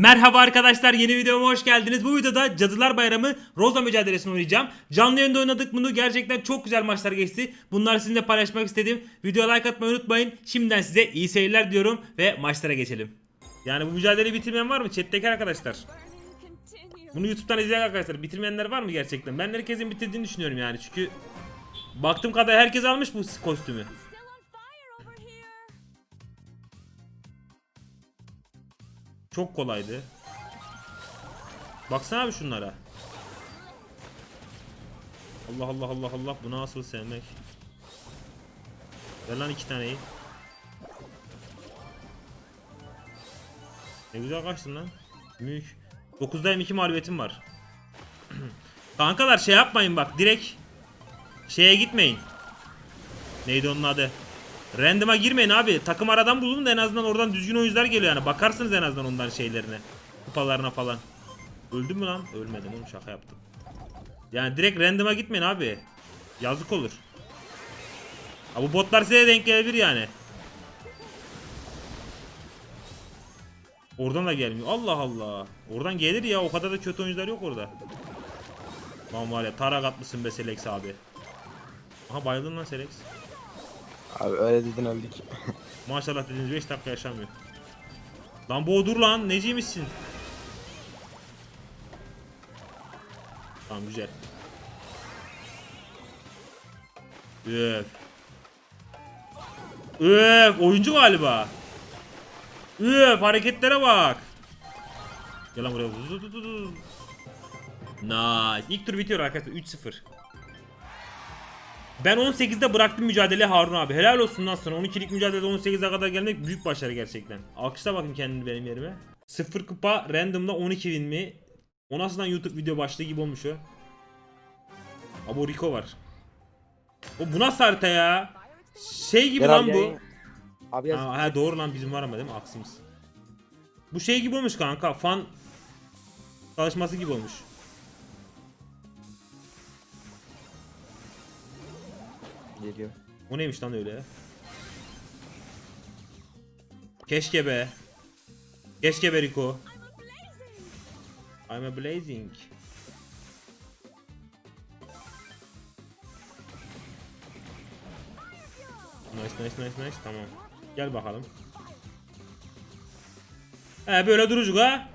Merhaba arkadaşlar yeni videoma hoş geldiniz. Bu videoda Cadılar Bayramı Rosa mücadelesini oynayacağım. Canlı yayında oynadık bunu. Gerçekten çok güzel maçlar geçti. Bunları sizinle paylaşmak istedim. Videoya like atmayı unutmayın. Şimdiden size iyi seyirler diyorum ve maçlara geçelim. Yani bu mücadeleyi bitirmeyen var mı? Chat'teki arkadaşlar. Bunu YouTube'dan izleyen arkadaşlar. Bitirmeyenler var mı gerçekten? Ben herkesin bitirdiğini düşünüyorum yani. Çünkü baktığım kadar herkes almış bu kostümü. Çok kolaydı. Baksana abi şunlara. Allah Allah Allah Allah bunu nasıl sevmek. Ver lan iki taneyi. Ne güzel kaçtın lan. Büyük. 9'dayım 2 mağlubiyetim var. Kankalar şey yapmayın bak direkt şeye gitmeyin. Neydi onun adı? Random'a girmeyin abi. Takım aradan bulun da en azından oradan düzgün oyuncular geliyor yani. Bakarsınız en azından ondan şeylerine. Kupalarına falan. Öldüm mü lan? Ölmedim oğlum şaka yaptım. Yani direkt random'a gitmeyin abi. Yazık olur. Ha bu botlar size denk gelebilir yani. Oradan da gelmiyor. Allah Allah. Oradan gelir ya. O kadar da kötü oyuncular yok orada. Lan var ya tarak atmışsın be Selex abi. Aha bayıldın lan Selex. Abi öyle dedin öldük. Maşallah dediğiniz 5 dakika yaşamıyor. Lan bu dur lan neciymişsin? Tamam güzel. Üf. Üf oyuncu galiba. Üf hareketlere bak. Gel lan buraya. Nice. İlk tur bitiyor arkadaşlar 3-0. Ben 18'de bıraktım mücadele Harun abi. Helal olsun lan sana. 12'lik mücadelede 18'e kadar gelmek büyük başarı gerçekten. Alkışla bakayım kendini benim yerime. 0 kupa randomda 12 win mi? O nasıl lan YouTube video başlığı gibi olmuş o. Abi o Rico var. O bu nasıl harita ya? Şey gibi Gel lan abi, bu. yayın- Abi yaz. Ha, ha, doğru lan bizim var ama değil mi? Aksımız. Bu şey gibi olmuş kanka. Fan çalışması gibi olmuş. Geliyor. O neymiş lan öyle? Keşke be. Keşke be Rico. I'm a blazing. Nice nice nice nice tamam. Gel bakalım. He böyle durucuk ha.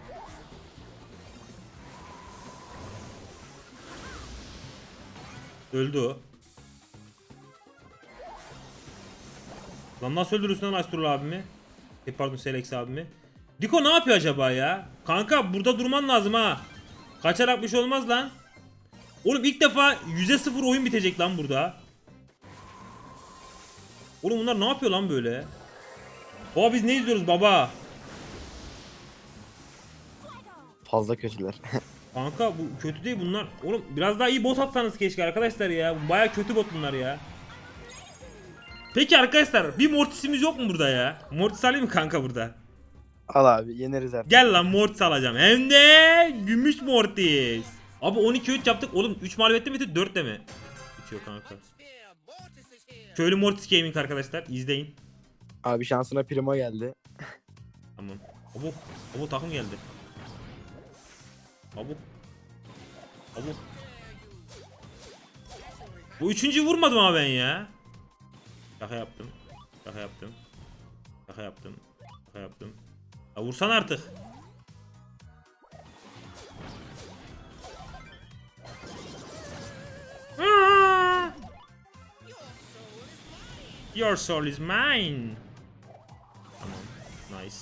Öldü o. Lan nasıl öldürürsün lan Astrol abimi? E pardon Selex abimi. Diko ne yapıyor acaba ya? Kanka burada durman lazım ha. Kaçarak bir şey olmaz lan. Oğlum ilk defa yüze sıfır oyun bitecek lan burada. Oğlum bunlar ne yapıyor lan böyle? Baba biz ne izliyoruz baba? Fazla kötüler. Kanka bu kötü değil bunlar. Oğlum biraz daha iyi bot atsanız keşke arkadaşlar ya. Baya kötü bot bunlar ya. Peki arkadaşlar bir Mortis'imiz yok mu burada ya? Mortis alayım mı kanka burada? Al abi yeneriz artık. Gel lan Mortis alacağım. Hem de gümüş Mortis. Abi 12-3 yaptık. Oğlum 3 mağlubiyette mi bitti 4 de mi? Bitiyor kanka. Köylü Mortis Gaming arkadaşlar izleyin. Abi şansına primo geldi. Tamam. Abo, abo takım geldi. Abo. Abo. Bu üçüncüyü vurmadım ama ben ya. Şaka yaptım. Şaka yaptım. Şaka yaptım. Şaka yaptım. Ya vursan artık. Aa! Your soul is mine. Tamam. Nice.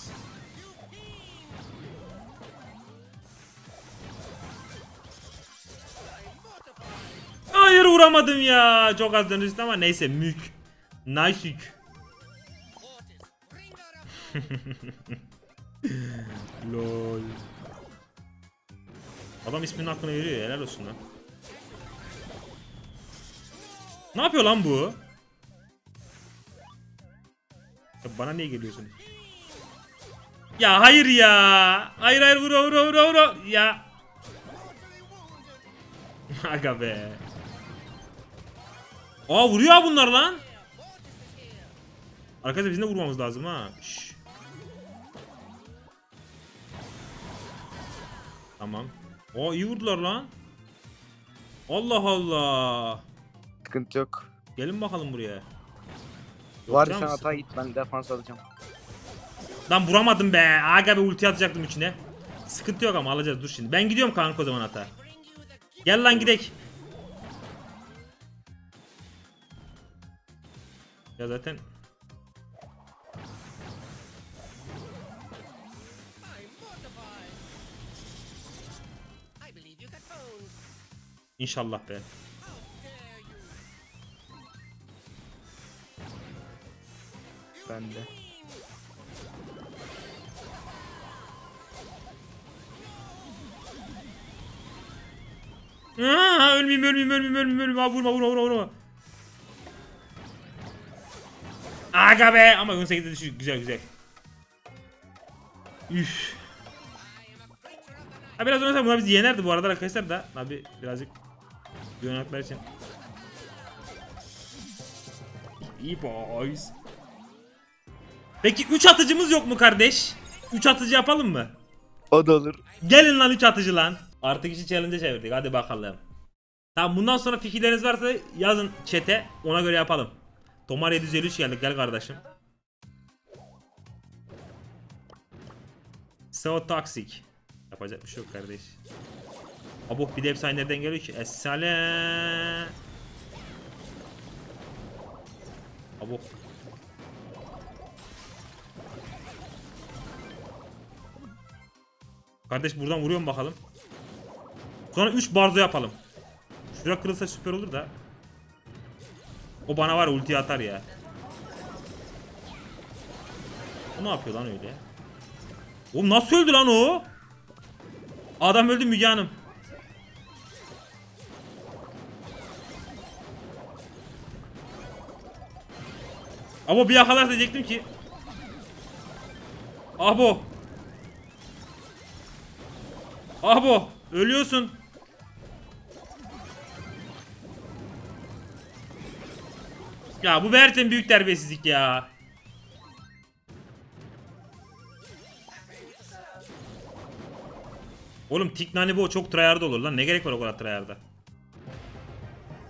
Hayır vuramadım ya. Çok az dönüştü ama neyse mük. Nice yük. Lol. Adam isminin hakkını veriyor helal olsun lan. Ne yapıyor lan bu? Ya bana niye geliyorsun? Ya hayır ya. Hayır hayır vur vur vur vur. Ya. Aga be. Aa vuruyor bunlar lan. Arkadaşlar bizim de vurmamız lazım ha. Şş. Tamam. O iyi vurdular lan. Allah Allah. Sıkıntı yok. Gelin bakalım buraya. Var sen can hata git ben defans alacağım. Lan vuramadım be. Aga be ulti atacaktım içine. Sıkıntı yok ama alacağız dur şimdi. Ben gidiyorum kanka o zaman hata. Gel lan gidek. Ya zaten inşallah be. Ben de. Aa, ölmeyeyim ölmeyeyim ölmeyeyim ölmeyeyim ölmeyeyim. Aa, vurma vurma vurma vurma. Aga be ama 18'de düşüyor. Güzel güzel. Üf. Ha biraz oynasam bunlar bizi yenerdi bu arada arkadaşlar da. Abi birazcık yönetmenler için. İyi boys. Peki 3 atıcımız yok mu kardeş? 3 atıcı yapalım mı? O da olur. Gelin lan 3 atıcı lan. Artık işi challenge'e çevirdik. Hadi bakalım. Tamam bundan sonra fikirleriniz varsa yazın chat'e. Ona göre yapalım. Tomar 753 geldik. Gel kardeşim. So toxic. Yapacak bir şey yok kardeş. Abo bir de aynı nereden geliyor ki? Esale. Abo. Kardeş buradan vuruyorum bakalım. Sonra 3 barzo yapalım. Şura kırılsa süper olur da. O bana var ulti atar ya. O ne yapıyor lan öyle? Oğlum nasıl öldü lan o? Adam öldü Müge Hanım. Ama bir yakalar diyecektim ki. Abo. Abo. Ölüyorsun. Ya bu Berten büyük terbiyesizlik ya. Oğlum Tik Nani bu çok tryhard olur lan. Ne gerek var o kadar tryhard'a?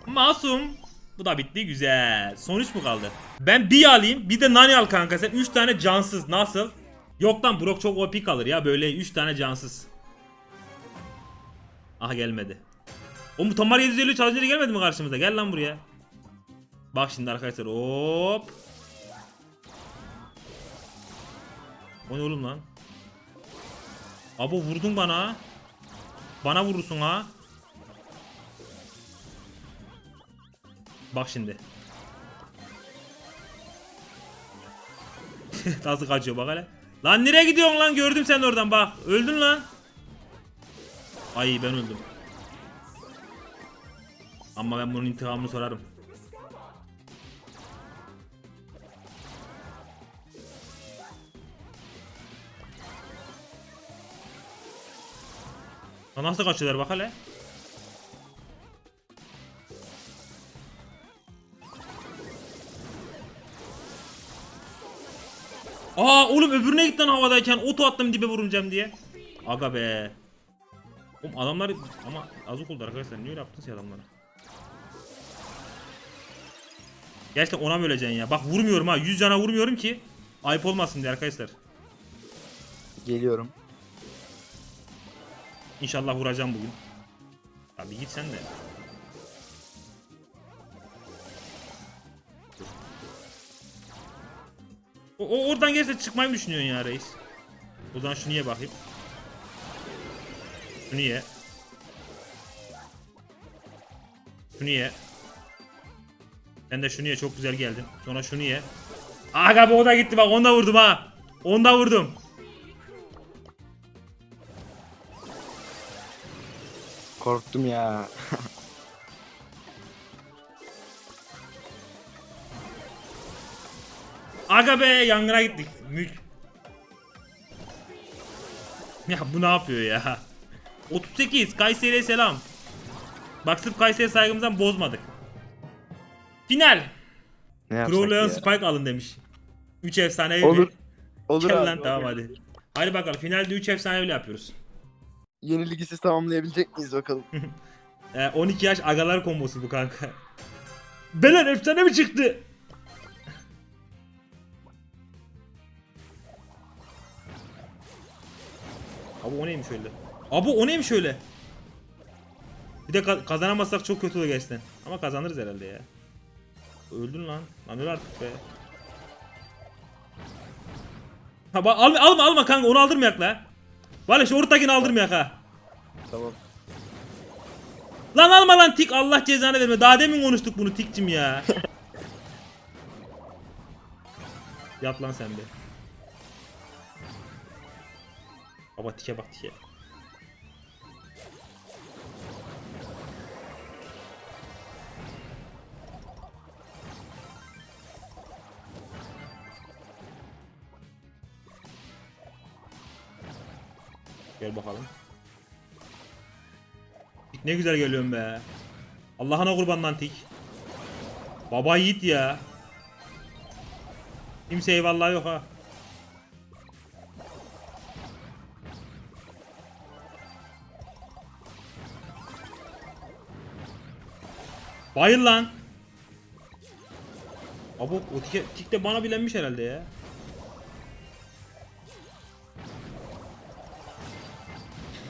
Masum. Bu da bitti güzel. Son 3 mu kaldı? Ben bir alayım bir de Nani al kanka sen 3 tane cansız nasıl? Yok lan Brock çok OP kalır ya böyle 3 tane cansız. Aha gelmedi. O mu Tomar 750 challenger'ı gelmedi mi karşımıza? Gel lan buraya. Bak şimdi arkadaşlar hop. O ne oğlum lan? Abo vurdun bana. Bana vurursun ha. Bak şimdi. Nasıl kaçıyor bak hele. Lan nereye gidiyorsun lan gördüm sen oradan bak. Öldün lan. Ay ben öldüm. Ama ben bunun intikamını sorarım. Nasıl kaçıyorlar bak hele. Aa oğlum öbürüne git lan havadayken oto attım dibe vuracağım diye. Aga be. Oğlum adamlar ama azık oldu arkadaşlar. Niye öyle yaptınız ya adamlara? Gerçekten ona mı öleceksin ya? Bak vurmuyorum ha. 100 cana vurmuyorum ki. Ayıp olmasın diye arkadaşlar. Geliyorum. İnşallah vuracağım bugün. Abi git sen de. O, oradan gelirse çıkmayı düşünüyorsun ya reis? O zaman şunu ye bakayım. Şunu ye. Şunu ye. Sen de şunu ye çok güzel geldin. Sonra şunu ye. Aga be o da gitti bak onu da vurdum ha. Onu da vurdum. Korktum ya. Aga be yangına gittik. Mülk. Ya bu ne yapıyor ya? 38 Kayseri'ye selam. Bak sırf Kayseri saygımızdan bozmadık. Final. Ne ya? Spike alın demiş. 3 efsanevi Olur. Olur Gel abi, lan tamam hadi. Hadi bakalım finalde 3 efsanevi yapıyoruz. Yenilgisiz tamamlayabilecek miyiz bakalım. Ee, 12 yaş agalar kombosu bu kanka. Belen efsane mi çıktı? Abi o neymiş öyle? Abi o neymiş öyle? Bir de ka- kazanamazsak çok kötü olur gerçekten. Ama kazanırız herhalde ya. Öldün lan. Lan öl artık be. Ha, ba- alma, alma alma kanka onu aldırmayak la. Valla şu ortakini aldırmayak ha. tamam. Lan alma lan tik Allah cezanı verme. Daha demin konuştuk bunu tikcim ya. Yat lan sen de. Baba tike bak tike. Gel bakalım. Tik ne güzel geliyorsun be. Allah'ına kurban lan tik. Baba yiğit ya. Kimse eyvallah yok ha. Bayıl lan. Abi o tik de bana bilenmiş herhalde ya.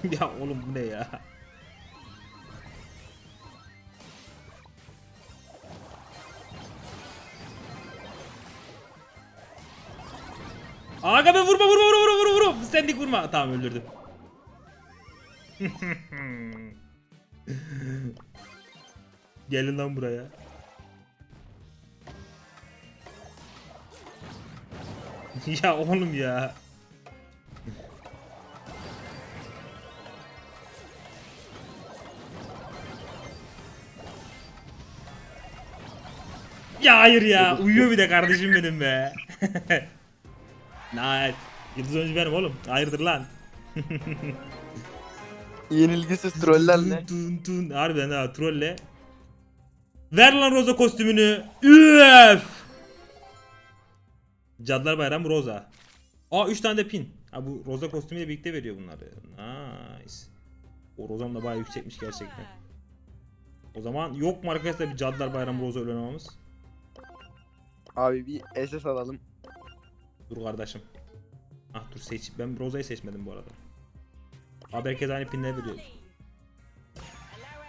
ya oğlum bu ne ya? Aga be vurma vurma vurma vurma vurma. Sendik vurma. Tamam öldürdüm. Gelin lan buraya. ya oğlum ya. Ya hayır ya. Uyuyor bir de kardeşim benim be. Nice. Yıldız oyuncu benim oğlum. Hayırdır lan. Yenilgisiz trollerle. Tun tun. Harbiden ha trolle. Ver lan Roza kostümünü. Üf. Cadlar Bayram Roza. Aa 3 tane de pin. Ha bu Roza kostümüyle birlikte veriyor bunları. Nice. O Rozam da bayağı yüksekmiş gerçekten. O zaman yok mu arkadaşlar bir Cadlar Bayram Roza oynamamız? Abi bir SS alalım. Dur kardeşim. Ah dur seç. Ben Roza'yı seçmedim bu arada. Abi herkes aynı pinleri veriyor.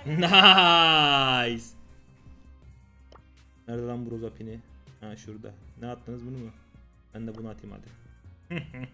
Nice. Nerede lan bu Roza pini? Ha şurada. Ne attınız bunu mu? Ben de bunu atayım hadi.